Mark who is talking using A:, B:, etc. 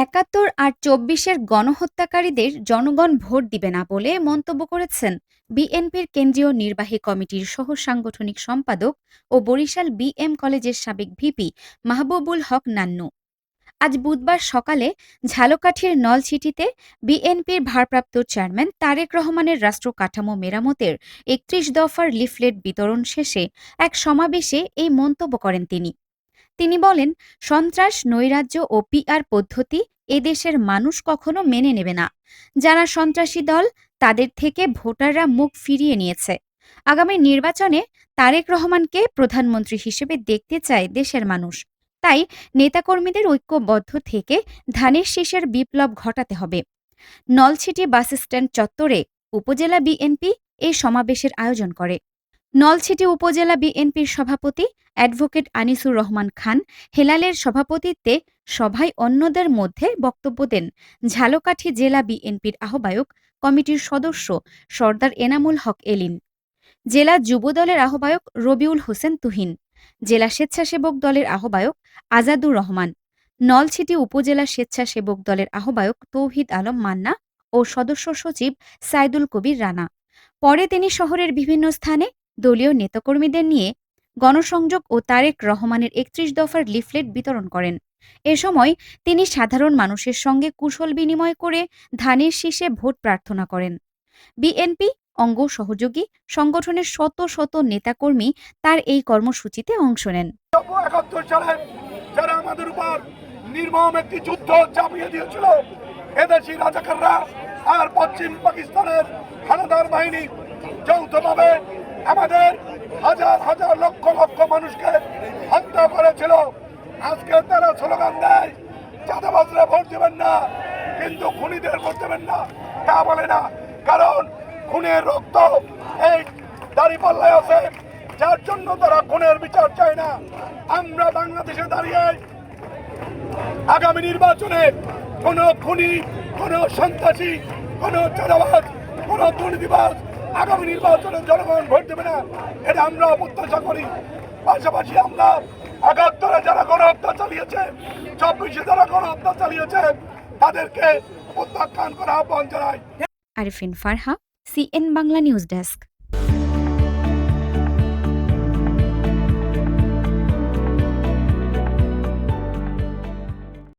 A: একাত্তর আর চব্বিশের গণহত্যাকারীদের জনগণ ভোট দিবে না বলে মন্তব্য করেছেন বিএনপির কেন্দ্রীয় নির্বাহী কমিটির সহ সাংগঠনিক সম্পাদক ও বরিশাল বিএম কলেজের সাবেক ভিপি মাহবুবুল হক নান্নু। আজ বুধবার সকালে ঝালকাঠির নলছিটিতে বিএনপির ভারপ্রাপ্ত চেয়ারম্যান তারেক রহমানের রাষ্ট্র কাঠামো মেরামতের একত্রিশ দফার লিফলেট বিতরণ শেষে এক সমাবেশে এই মন্তব্য করেন তিনি। তিনি বলেন, সন্ত্রাস, নৈরাজ্য ও পিআর পদ্ধতি এদেশের মানুষ কখনো মেনে নেবে না। যারা সন্ত্রাসী দল, তাদের থেকে ভোটাররা মুখ ফিরিয়ে নিয়েছে। আগামী নির্বাচনে তারেক রহমানকে প্রধানমন্ত্রী হিসেবে দেখতে চায় দেশের মানুষ। তাই নেতাকর্মীদের ঐক্যবদ্ধ থেকে ধানের শীষের বিপ্লব ঘটাতে হবে। নলছিটি বাসস্ট্যান্ড চত্বরে উপজেলা বিএনপি এই সমাবেশের আয়োজন করে। নলছিটি উপজেলা বিএনপির সভাপতি অ্যাডভোকেট আনিসুর রহমান খান হেলালের সভাপতিত্বে সভায় অন্যদের মধ্যে বক্তব্য দেন ঝালকাঠি জেলা বিএনপির আহ্বায়ক কমিটির সদস্য সর্দার এনামুল হক এলিন, জেলা যুবদলের আহ্বায়ক রবিউল হোসেন তুহিন, জেলা স্বেচ্ছাসেবক দলের আহ্বায়ক আজাদুর রহমান, নলছিটি উপজেলা স্বেচ্ছাসেবক দলের আহ্বায়ক তৌহিদ আলম মান্না ও সদস্য সচিব সাইদুল কবির রানা। পরে তিনি শহরের বিভিন্ন স্থানে দলীয় নেতাকর্মীদের নিয়ে গণসংযোগ ও তারেক রহমানের একত্রিশ দফার লিফলেট বিতরণ করেন। এ সময় তিনি সাধারণ মানুষের সঙ্গে কুশল বিনিময় করে ধানের শীষে ভোট প্রার্থনা করেন। বিএনপি অঙ্গ সহযোগী সংগঠনের শত শত নেতাকর্মী তার এই কর্মসূচিতে অংশ নেন।
B: যারা আমাদের উপর নির্মম একটি যুদ্ধ চাপিয়ে দিয়েছিল, এদেশি রাজাকাররা আর পশ্চিম পাকিস্তানের হানাদার বাহিনী যৌথভাবে আমাদের হাজার হাজার লক্ষ লক্ষ মানুষকে হত্যা করেছিল। আজকে তারা স্লোগান দেয়, চাঁদাবাজরা ভোট দেবেন না, কিন্তু খুনিদের ভোট দেবেন না। তা বলে না, কারণ খুনের রক্ত এই দাঁড়িপাল্লায় আছে। যার জন্য তারা খুনের বিচার চায় না। আমরা বাংলাদেশে দাঁড়িয়ে আগামী নির্বাচনে কোনো খুনি, কোনো সন্ত্রাসী, কোন চাঁদাবাজ, কোন দুর্নীতিবাজ আগামী নির্বাচনে জনগণ ভোট দেবে না, এটা আমরা প্রত্যাশা করি। পাশাপাশি আমরা একাত্তরে যারা গণহত্যা চালিয়েছে, চব্বিশে যারা গণহত্যা চালিয়েছে, তাদেরকে প্রত্যাখ্যান করা আহ্বান জানাই।
A: Arifin Farha, CN Bangla news desk.